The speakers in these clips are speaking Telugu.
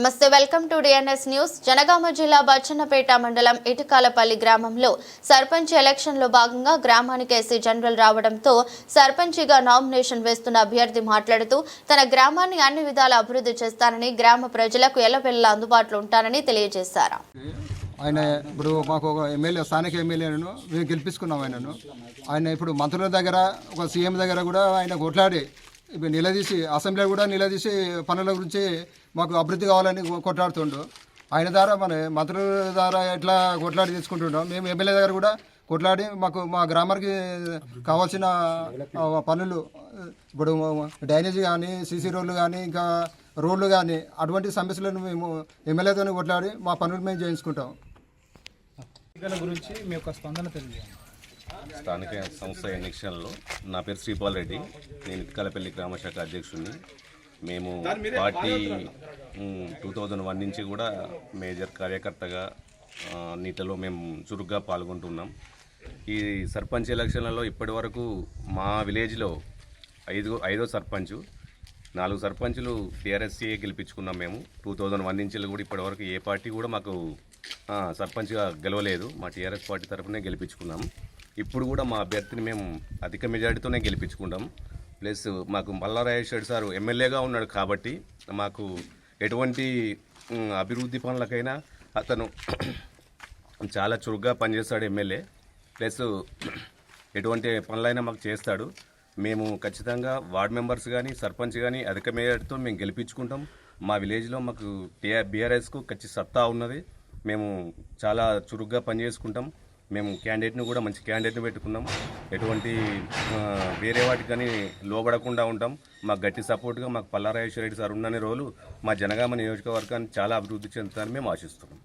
నమస్తే welcome to DNS news. Jangaon జిల్లా బచ్చన్నపేట మండలం ఇటుకాలపల్లి గ్రామంలో సర్పంచ్ ఎలక్షన్లో భాగంగా గ్రామానికి ఎస్సీ జనరల్ రావడంతో సర్పంచిగా నామినేషన్ వేస్తున్న అభ్యర్థి మాట్లాడుతూ తన గ్రామాన్ని అన్ని విధాల అభివృద్ధి చేస్తానని గ్రామ ప్రజలకు ఎల్లవెల్లా అందుబాటులో ఉంటానని తెలియజేశారు. ఆయన ఇప్పుడు మాకు ఒక ఎమ్మెల్యే స్థానిక ఎమ్మెల్యేను మేము గెలిపించుకున్నాం ఆయనను. ఆయన ఇప్పుడు మంత్రుల దగ్గర ఒక సీఎం దగ్గర కూడా ఆయన కొట్లాడి నిలదీసి అసెంబ్లీ కూడా నిలదీసి పనుల గురించి మాకు అభివృద్ధి కావాలని కొట్లాడుతుండు. ఆయన ద్వారా మన మంత్రుల ద్వారా ఎట్లా కొట్లాడి తీసుకుంటుంటాం మేము ఎమ్మెల్యే దగ్గర కూడా కొట్లాడి మాకు మా గ్రామానికి కావాల్సిన పనులు ఇప్పుడు డ్రైనేజ్ కానీ సీసీ రోడ్లు కానీ ఇంకా రోడ్లు కానీ అటువంటి సమస్యలను మేము ఎమ్మెల్యేతో కొట్లాడి మా పనులు మేము చేయించుకుంటాం. గురించి మీ యొక్క స్పందన తెలియజేయండి. స్థానిక సంస్థ ఎన్నికల్లో నా పేరు శ్రీపాల్ రెడ్డి. నేను ఇటుకలపల్లి గ్రామశాఖ అధ్యక్షుడిని. మేము పార్టీ టూ థౌజండ్ వన్ నుంచి కూడా మేజర్ కార్యకర్తగా నీటిలో మేము చురుగ్గా పాల్గొంటున్నాం. ఈ సర్పంచ్ ఎలక్షన్లలో ఇప్పటి వరకు మా విలేజ్లో ఐదు ఐదో సర్పంచ్ నాలుగు సర్పంచులు టీఆర్ఎస్సీఏ గెలిపించుకున్నాం మేము. టూ థౌజండ్ వన్ నుంచి కూడా ఇప్పటివరకు ఏ పార్టీ కూడా మాకు సర్పంచ్గా గెలవలేదు. మా టీఆర్ఎస్ పార్టీ తరఫునే గెలిపించుకున్నాం. ఇప్పుడు కూడా మా అభ్యర్థిని మేము అధిక మెజారిటీతోనే గెలిపించుకుంటాం. ప్లస్ మాకు మల్లారాజేశ్వరి సార్ ఎమ్మెల్యేగా ఉన్నాడు కాబట్టి మాకు ఎటువంటి అభివృద్ధి పనులకైనా అతను చాలా చురుగ్గా పనిచేస్తాడు ఎమ్మెల్యే. ప్లస్ ఎటువంటి పనులైనా మాకు చేస్తాడు. మేము ఖచ్చితంగా వార్డ్ మెంబర్స్ కానీ సర్పంచ్ కానీ అధిక మేయర్తో మేము గెలిపించుకుంటాం. మా విలేజ్లో మాకు టీఆర్ బీఆర్ఎస్కు ఖచ్చిత సత్తా ఉన్నది. మేము చాలా చురుగ్గా పనిచేసుకుంటాం. మేము క్యాండిడేట్ని కూడా మంచి క్యాండిడేట్ని పెట్టుకున్నాం. ఎటువంటి వేరే వాటికి కానీ లోబడకుండా ఉంటాం. మాకు గట్టి సపోర్ట్గా మాకు పల్లారాజేశ్వర రెడ్డి సార్ ఉన్నన్ని రోజులు మా జనగామ నియోజకవర్గాన్ని చాలా అభివృద్ధి చెందుతారని మేము ఆశిస్తున్నాం.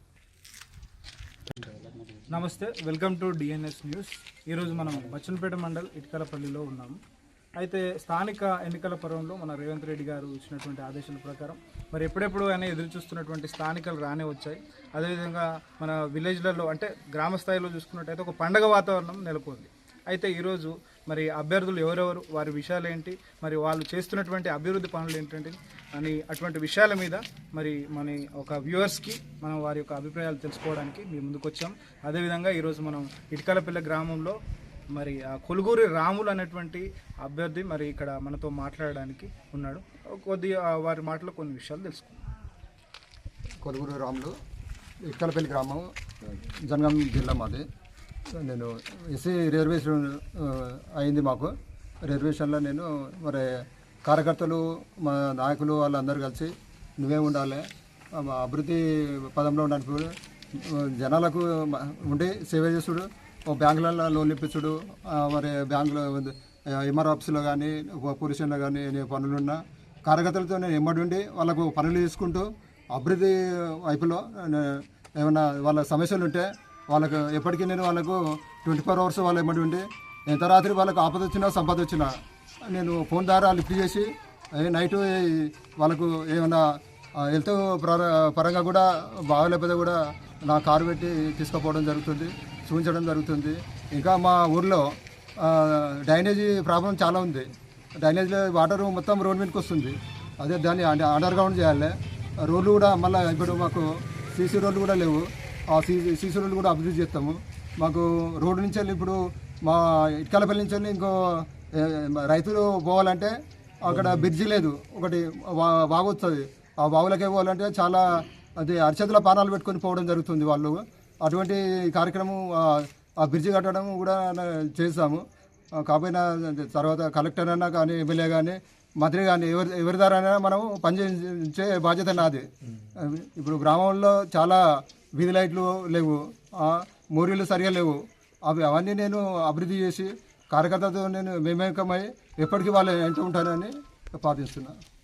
నమస్తే వెల్కమ్ టు డిఎన్ఎస్ న్యూస్ ఈరోజు మనం బచ్చన్పేట మండల్ ఇటుకలపల్లిలో ఉన్నాము. అయితే స్థానిక ఎన్నికల పర్వంలో మన రేవంత్ రెడ్డి గారు ఇచ్చినటువంటి ఆదేశాల ప్రకారం మరి ఎప్పుడెప్పుడు ఆయన ఎదురు చూస్తున్నటువంటి స్థానికలు రానే వచ్చాయి. అదేవిధంగా మన విలేజ్లలో అంటే గ్రామ స్థాయిలో చూసుకున్నట్టయితే ఒక పండగ వాతావరణం నెలకొంది. అయితే ఈరోజు మరి అభ్యర్థులు ఎవరెవరు వారి విషయాలు ఏంటి మరి వాళ్ళు చేస్తున్నటువంటి అభివృద్ధి పనులు ఏంటంటే అని అటువంటి విషయాల మీద మరి మన ఒక వ్యూవర్స్కి మనం వారి యొక్క అభిప్రాయాలు తెలుసుకోవడానికి మీ ముందుకు వచ్చాం అదేవిధంగా ఈరోజు మనం ఇటుకలపిల్ల గ్రామంలో మరి ఆ కొలుగూరి రాములు అనేటువంటి అభ్యర్థి మరి ఇక్కడ మనతో మాట్లాడడానికి ఉన్నాడు. కొద్దిగా వారి మాటలో కొన్ని విషయాలు తెలుసుకుందాం. కొలుగూరు రాములు ఇక్కలపల్లి గ్రామం జనగాం జిల్లా మాది. నేను ఎస్సీ రిజర్వేషన్ అయింది మాకు. రిజర్వేషన్లో నేను మరి కార్యకర్తలు మా నాయకులు వాళ్ళందరూ కలిసి నువ్వే ఉండాలి మా అభివృద్ధి పదంలో ఉండడానికి జనాలకు ఉండి సేవ చేసుడు బ్యాంకులలో లోన్ ఇప్పించుడు మరి బ్యాంకులో ఎంఆర్ ఆఫీసులో కానీ పొజిషన్లో కానీ ఏ పనులున్నా కార్యకర్తలతో నేను ఎమ్మడి ఉండి వాళ్ళకు పనులు చేసుకుంటూ అభివృద్ధి వైపులో ఏమన్నా ఏమైనా వాళ్ళ సమస్యలు ఉంటే వాళ్ళకు ఎప్పటికీ నేను వాళ్ళకు ట్వంటీ ఫోర్ అవర్స్ వాళ్ళ ఇమ్మడి ఉండి ఎంత రాత్రి వాళ్ళకు ఆపద వచ్చినా సంపద వచ్చినా నేను ఫోన్ ద్వారా లిఫ్ట్ చేసి నైట్ వాళ్ళకు ఏమైనా హెల్త్ పరంగా కూడా బాగలేకపోతే కూడా నా కారు పెట్టి తీసుకుపోవడం జరుగుతుంది చూపించడం జరుగుతుంది. ఇంకా మా ఊర్లో డ్రైనేజీ ప్రాబ్లం చాలా ఉంది. డ్రైనేజీలో వాటర్ మొత్తం రోడ్ మీదకి వస్తుంది. అదే దాన్ని అండ- అండర్ గ్రౌండ్ చేయాలి. రోడ్లు కూడా మళ్ళీ ఇప్పుడు మాకు సీసీ రోడ్లు కూడా లేవు. ఆ సీసీ సీసీ రోడ్లు కూడా అభివృద్ధి చేస్తాము. మాకు రోడ్డు నుంచి వెళ్ళి ఇప్పుడు మా ఇటుకలపల్లి నుంచి వెళ్ళి ఇంకో రైతులు పోవాలంటే అక్కడ బ్రిడ్జి లేదు. ఒకటి వా- వాగు వస్తుంది. ఆ వాగులకే పోవాలంటే చాలా అది అరిచేతుల పానాలు పెట్టుకొని పోవడం జరుగుతుంది వాళ్ళు. అటువంటి కార్యక్రమం ఆ- బ్రిడ్జ్ కట్టడం కూడా చేస్తాము కాకపోయినా తర్వాత కలెక్టర్ అయినా కానీ ఎమ్మెల్యే కానీ మంత్రి కానీ ఎవరి ఎవరి ద్వారా మనం పనిచేయించే బాధ్యత నాది. ఇప్పుడు గ్రామంలో చాలా వీధి లైట్లు లేవు. మోరీలు సరిగా లేవు. అవి అవన్నీ నేను అభివృద్ధి చేసి కార్యకర్తలతో నేను మేమేకమై ఎప్పటికీ వాళ్ళు ఎంత ప్రార్థిస్తున్నాను